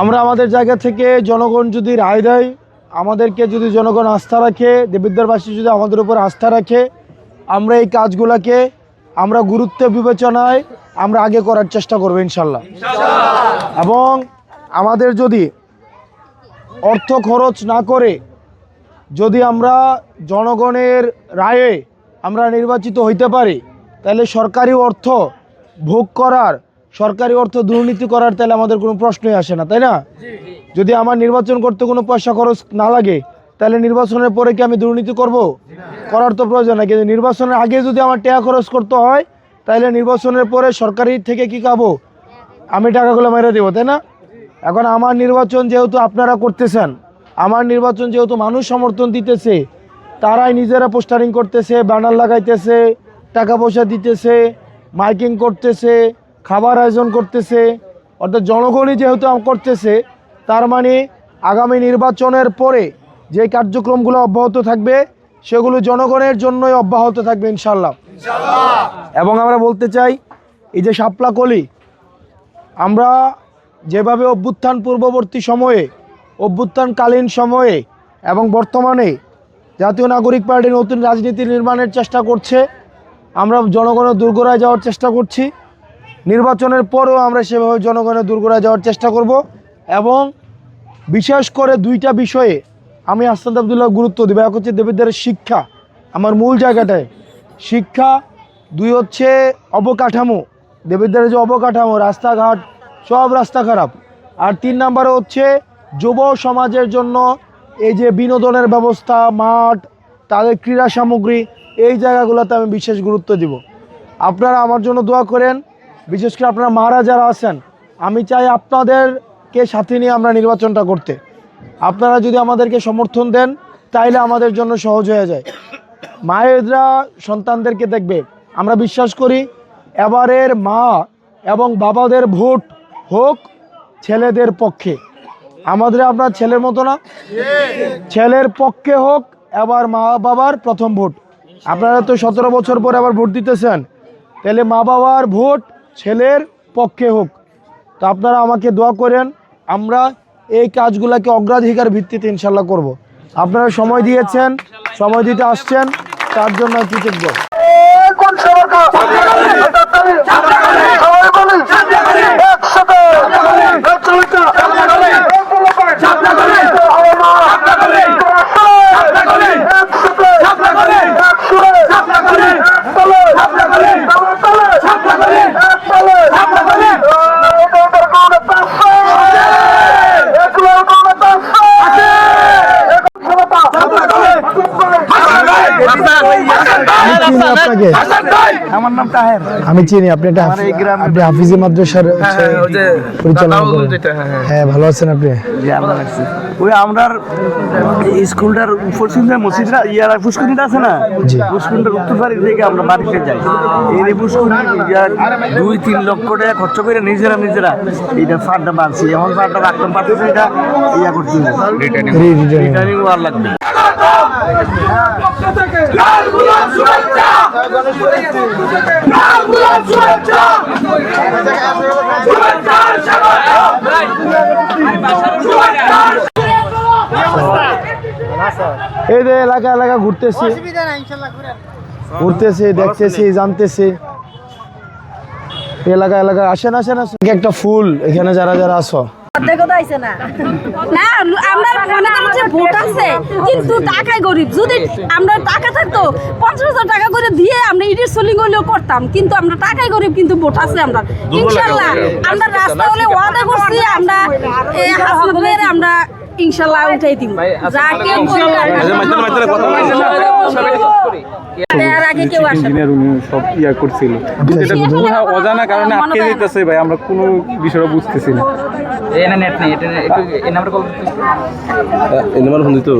আমরা আমাদের জায়গা থেকে জনগণ যদি রায় দেয়, আমাদেরকে যদি জনগণ আস্থা রাখে, দেবিদ্বারবাসী যদি আমাদের উপর আস্থা রাখে, আমরা এই কাজগুলোকে, আমরা গুরুত্ব বিবেচনায় আমরা আগে করার চেষ্টা করব ইনশাল্লাহ। এবং আমাদের যদি অর্থ খরচ না করে, যদি আমরা জনগণের রায়ে আমরা নির্বাচিত হইতে পারি, তাহলে সরকারি অর্থ ভোগ করার সরকারি অর্থ দুর্নীতি করার তাহলে আমাদের কোনো প্রশ্নই আসে না তাই না? যদি আমার নির্বাচন করতে কোনো পয়সা খরচ না লাগে তাহলে নির্বাচনের পরে কি আমি দুর্নীতি করব? করার তো প্রয়োজন নাই কিন্তু নির্বাচনের আগে যদি আমার টাকা খরচ করতে হয় তাহলে নির্বাচনের পরে সরকারি থেকে কি খাব? আমি টাকাগুলো মেরে দেবো তাই না? এখন আমার নির্বাচন যেহেতু আপনারা করতেছেন আমার নির্বাচন যেহেতু মানুষ সমর্থন দিতেছে তারাই নিজেরা পোস্টারিং করতেছে ব্যানার লাগাইতেছে টাকা পয়সা দিতেছে মাইকিং করতেছে খাবার আয়োজন করতেছে অর্থাৎ জনগণই যেহেতু করতেছে তার মানে আগামী নির্বাচনের পরে যে কার্যক্রমগুলো অব্যাহত থাকবে সেগুলো জনগণের জন্যই অব্যাহত থাকবে ইনশাল্লাহ এবং আমরা বলতে চাই এই যে শাপলা কলি আমরা যেভাবে অভ্যুত্থান পূর্ববর্তী সময়ে অভ্যুত্থানকালীন সময়ে এবং বর্তমানে জাতীয় নাগরিক পার্টি নতুন রাজনীতি নির্মাণের চেষ্টা করছে আমরা জনগণের দুর্গরায় যাওয়ার চেষ্টা করছি। নির্বাচনের পরেও আমরা সেভাবে জনগণের দুর্গরায় যাওয়ার চেষ্টা করব এবং বিশেষ করে দুইটা বিষয়ে আমি আস্তাদ আবদুল্লাহ গুরুত্ব দেবো। এক হচ্ছে দেবীদের শিক্ষা। আমার মূল জায়গাটায় শিক্ষা, দুই হচ্ছে অবকাঠামো। দেবীদের যে অবকাঠামো, রাস্তাঘাট, সব রাস্তা খারাপ। আর তিন নাম্বারে হচ্ছে যুব সমাজের জন্য এই যে বিনোদনের ব্যবস্থা, মাঠ, তাদের ক্রীড়া সামগ্রী, এই জায়গাগুলোতে আমি বিশেষ গুরুত্ব দিব। আপনারা আমার জন্য দোয়া করেন। বিশেষ করে আপনারা মারা যারা আছেন, আমি চাই আপনাদেরকে সাথে নিয়ে আমরা নির্বাচনটা করতে। আপনারা যদি আমাদেরকে সমর্থন দেন, তাইলে আমাদের জন্য সহজ হয়ে যায়। মায়েরা সন্তানদেরকে দেখবে। আমরা বিশ্বাস করি, এবারের মা এবং বাবাদের ভোট হোক ছেলেদের পক্ষে। আমাদের আপনার ছেলের মতো না? ছেলের পক্ষে হোক, এবার মা বাবার প্রথম ভোট। আপনারা তো সতেরো বছর পরে আবার ভোট দিতেছেন। তাহলে মা বাবার ভোট ছেলের পক্ষে হোক। তো আপনারা আমাকে দোয়া করেন, আমরা এই কাজগুলোকে অগ্রাধিকার ভিত্তিতে ইনশাল্লাহ করব। আপনারা সময় দিয়েছেন, সময় দিতে আসছেন, তার জন্য কৃতজ্ঞ। আপনাকে আমার নাম তাহের। আমি চিনি আপনি গ্রামে- আপনি হাফিজি মাদ্রাসার হ্যাঁ, ওই যে পরিচালনা হ্যাঁ, হ্যাঁ। হ্যাঁ ভালো আছেন আপনি? ওই আমরার স্কুলটার পশ্চিম যে মসজিদটা ইয়ার পুষ্করিটা আছে না? জি। পুষ্করিটার উত্তর বাড়ি থেকে আমরা বাড়িতে যাই। এই ইয়ার দুই তিন লক্ষ টাকা খরচ করে নিজেরা নিজেরা এইটা ফান্ডটা বানছি এমন ফান্ডটা রাখতাম পারতেছে এটা ইয়া করছি। রিটার্নিং। লাগবে। এই যে এলাকা এলাকা ঘুরতেছি। ঘুরতেছি দেখতেছি জানতেছি। এলাকা এলাকা আসেন আসেন আসেন। একটা ফুল এখানে যারা যারা আসো না। না আমরা মনে করি যে ভোট আছে কিন্তু টাকায় গরিব। যদি আমরা টাকা থাকতো পঞ্চাশ হাজার টাকা করে দিয়ে আমরা ইডির সোলিং হলেও করতাম কিন্তু আমরা টাকায় গরিব কিন্তু ভোট আছে আমরা। ইনশাল্লাহ আমরা রাস্তা হলে ওয়াদা করছি আমরা হাসপাতালের আমরা ইনশাল্লাহ উঠাই দিব। যাকে কেউ ইঞ্জিনিয়ার উনি সব ইয়া করছিল। এটা অজানা কারণে আটকে যেতেছে ভাই আমরা কোনো বিষয়টা বুঝতেছি না। এনে নেট নেই এটা এই নাম্বার কল এই নাম্বার ফোন দিত।